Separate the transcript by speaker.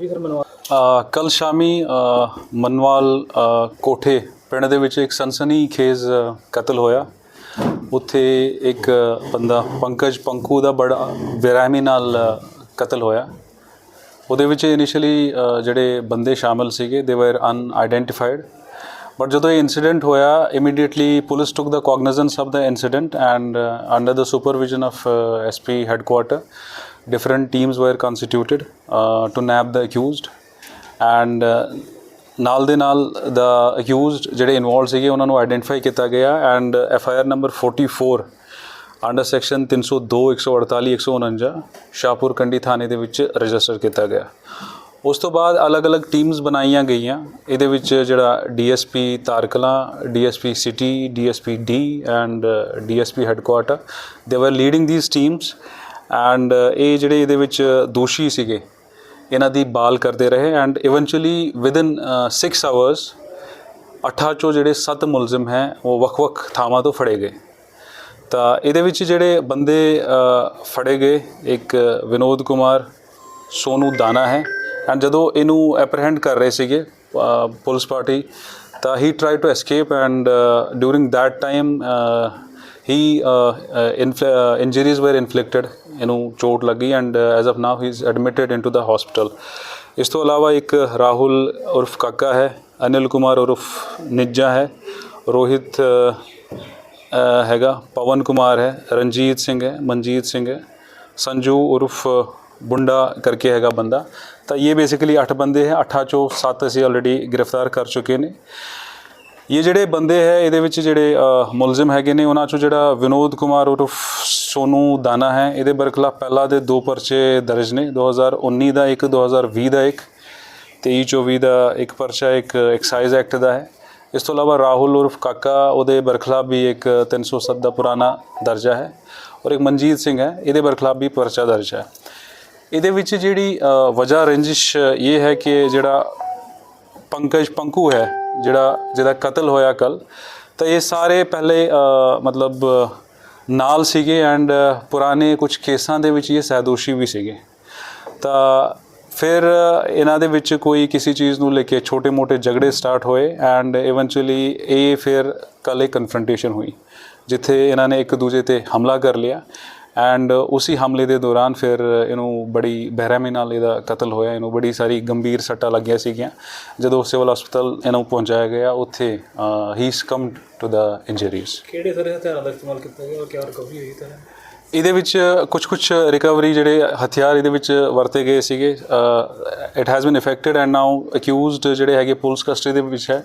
Speaker 1: ਜੀ ਸਰ ਮੈਨੂੰ
Speaker 2: ਕੱਲ ਸ਼ਾਮੀ ਮਨਵਾਲ ਕੋਠੇ ਪਿੰਡ ਦੇ ਵਿੱਚ ਇੱਕ ਸਨਸਨੀ ਖੇਜ਼ ਕਤਲ ਹੋਇਆ। ਉੱਥੇ ਇੱਕ ਬੰਦਾ ਪੰਕਜ ਪੰਕੂ ਦਾ ਬੜਾ ਬੇਰਹਿਮੀ ਨਾਲ ਕਤਲ ਹੋਇਆ। ਉਹਦੇ ਵਿੱਚ ਇਨੀਸ਼ੀਅਲੀ ਜਿਹੜੇ ਬੰਦੇ ਸ਼ਾਮਲ ਸੀਗੇ ਦੇ ਵਰ ਅਨਆਇਡੈਂਟੀਫਾਈਡ ਬਟ ਜਦੋਂ ਇਹ ਇਨਸੀਡੈਂਟ ਹੋਇਆ immediately police took the cognizance of the incident and under the supervision of SP headquarter different teams were constituted to nab nab accused and ਨਾਲ ਦੇ ਨਾਲ ਦਾ ਅਕਿਊਜ਼ਡ ਜਿਹੜੇ ਇਨਵੋਲਵ ਸੀਗੇ, ਉਹਨਾਂ ਨੂੰ ਆਇਡੈਂਟੀਫਾਈ ਕੀਤਾ ਗਿਆ and F I R number 44 under section 302 148 149 Shahpur Kandi ਥਾਣੇ ਦੇ ਵਿੱਚ ਰਜਿਸਟਰ ਕੀਤਾ ਗਿਆ। ਉਸ ਤੋਂ ਬਾਅਦ ਅਲੱਗ-ਅਲੱਗ ਟੀਮਸ ਬਣਾਈਆਂ ਗਈਆਂ। ਇਹਦੇ ਵਿੱਚ ਜਿਹੜਾ DSP ਤਾਰਕਲਾ DSP city DSP D and DSP headquarter ਦੇ were leading these teams and ਇਹ ਜਿਹੜੇ ਇਹਦੇ ਵਿੱਚ ਦੋਸ਼ੀ ਸੀਗੇ ਇਹਨਾਂ ਦੀ ਬਾਲ ਕਰਦੇ ਰਹੇ ਐਂਡ ਇਵੈਂਚੁਅਲੀ ਵਿਦਿਨ 6 ਆਵਰਸ 8 ਚੋਂ ਜਿਹੜੇ 7 ਮੁਲਜ਼ਮ ਹੈ, ਉਹ ਵੱਖ-ਵੱਖ ਥਾਵਾਂ ਤੋਂ ਫੜੇ ਗਏ। ਤਾਂ ਇਹਦੇ ਵਿੱਚ ਜਿਹੜੇ ਬੰਦੇ ਫੜੇ ਗਏ, ਇੱਕ ਵਿਨੋਦ ਕੁਮਾਰ, ਸੋਨੂ ਦਾਨਾ ਹੈ। ਐਂਡ ਜਦੋਂ ਇਹਨੂੰ ਐਪਰੀਹੈਂਡ ਕਰ ਰਹੇ ਸੀਗੇ ਪੁਲਿਸ ਪਾਰਟੀ, ਤਾਂ ਹੀ try to escape and during that time he injuries were inflicted ਇਹਨੂੰ ਚੋਟ ਲੱਗੀ and as of now he is admitted into the hospital ਇਸ ਤੋਂ ਇਲਾਵਾ ਇੱਕ ਰਾਹੁਲ ਉਰਫ ਕਾਕਾ ਹੈ ਅਨਿਲ ਕੁਮਾਰ ਉਰਫ ਨਿੱਜਾ ਹੈ ਰੋਹਿਤ uh, uh, ਹੈਗਾ ਪਵਨ ਕੁਮਾਰ ਹੈ ਰਣਜੀਤ ਸਿੰਘ ਹੈ ਮਨਜੀਤ ਸਿੰਘ ਹੈ ਸੰਜੂ ਉਰਫ ਬੁੰਡਾ ਕਰਕੇ ਹੈਗਾ ਬੰਦਾ। ਤਾਂ ਇਹ ਬੇਸਿਕਲੀ 8 ਬੰਦੇ ਹੈ 8 ਚੋਂ 7 ਅਸੀਂ ਆਲਰੇਡੀ ਗ੍ਰਿਫਤਾਰ ਕਰ ਚੁੱਕੇ ਨੇ। ਇਹ ਜਿਹੜੇ ਬੰਦੇ ਹੈ ਇਹਦੇ ਵਿੱਚ ਜਿਹੜੇ ਅ, ਮੁਲਜ਼ਮ ਹੈਗੇ ਨੇ ਉਹਨਾਂ ਚੋਂ ਜਿਹੜਾ ਵਿਨੋਦ ਕੁਮਾਰ ਉਰਫ ਸੋਨੂ ਦਾਨਾ ਹੈ। ਇਹਦੇ ਬਰਖਲਾਫ ਪਹਿਲਾਂ ਦੇ ਦੋ ਪਰਚੇ ਦਰਜ ਨੇ। 2019 ਦਾ ਇੱਕ 2020 ਦਾ ਇੱਕ 23 24 ਦਾ ਇੱਕ ਪਰਚਾ ਇੱਕ ਐਕਸਾਈਜ਼ ਐਕਟ ਦਾ ਹੈ। ਇਸ ਤੋਂ ਇਲਾਵਾ ਰਾਹੁਲ ਉਰਫ ਕਾਕਾ, ਉਹਦੇ ਬਰਖਲਾਫ ਵੀ ਇੱਕ 307 ਦਾ ਪੁਰਾਣਾ ਦਰਜਾ ਹੈ ਔਰ ਇੱਕ ਮਨਜੀਤ ਸਿੰਘ ਹੈ, ਇਹਦੇ ਬਰਖਲਾਫ ਵੀ ਪਰਚਾ ਦਰਜ ਹੈ। ਇਹਦੇ ਵਿੱਚ ਜਿਹੜੀ ਵਜ੍ਹਾ ਰੰਜਿਸ਼, ਇਹ ਹੈ ਕਿ ਜਿਹੜਾ ਪੰਕਜ ਪੰਕੂ ਹੈ, ਜਿਹੜਾ, ਜਿਹਦਾ ਕਤਲ ਹੋਇਆ ਕੱਲ ਤਾਂ ਇਹ ਸਾਰੇ ਪਹਿਲੇ ਮਤਲਬ ਨਾਲ ਸੀਗੇ ਐਂਡ ਪੁਰਾਣੇ ਕੁਝ ਕੇਸਾਂ ਦੇ ਵਿੱਚ ਇਹ ਸਹਿਦੋਸ਼ੀ ਵੀ ਸੀਗੇ। ਤਾਂ ਫਿਰ ਇਹਨਾਂ ਦੇ ਵਿੱਚ ਕੋਈ ਕਿਸੇ ਚੀਜ਼ ਨੂੰ ਲੈ ਕੇ ਛੋਟੇ-ਮੋਟੇ ਝਗੜੇ ਸਟਾਰਟ ਹੋਏ ਐਂਡ ਇਵੈਂਚੁਅਲੀ ਇਹ ਫਿਰ ਕੱਲ ਇੱਕ ਕਨਫਰੰਟੇਸ਼ਨ ਹੋਈ, ਜਿੱਥੇ ਇਹਨਾਂ ਨੇ ਇੱਕ ਦੂਜੇ ਤੇ ਹਮਲਾ ਕਰ ਲਿਆ। ਐਂਡ ਉਸੇ ਹਮਲੇ ਦੇ ਦੌਰਾਨ ਫਿਰ ਇਹਨੂੰ ਬੜੀ ਬਹਿਰਮੀ ਨਾਲ ਇਹਦਾ ਕਤਲ ਹੋਇਆ ਇਹਨੂੰ ਬੜੀ ਸਾਰੀ ਗੰਭੀਰ ਸੱਟਾਂ ਲੱਗੀਆਂ ਸੀਗੀਆਂ ਜਦੋਂ ਸਿਵਲ ਹਸਪਤਾਲ ਇਹਨੂੰ ਪਹੁੰਚਾਇਆ ਗਿਆ ਉੱਥੇ he succumb to the injuries
Speaker 1: ਕਿਹੜੇ ਸਾਰੇ ਹਥਿਆਰਾਂ ਦਾ ਇਸਤੇਮਾਲ ਕੀਤਾ ਗਿਆ ਔਰ ਕਿਆ ਰਿਕਵਰੀ ਹੋਈ ਤਾਂ
Speaker 2: ਇਹਦੇ ਵਿੱਚ ਕੁਝ ਕੁਝ ਰਿਕਵਰੀ ਜਿਹੜੇ ਹਥਿਆਰ ਇਹਦੇ ਵਿੱਚ ਵਰਤੇ ਗਏ ਸੀਗੇ it has been affected and now accused ਜਿਹੜੇ ਹੈਗੇ ਪੁਲਿਸ ਕਸਟਡੀ ਦੇ ਵਿੱਚ ਹੈ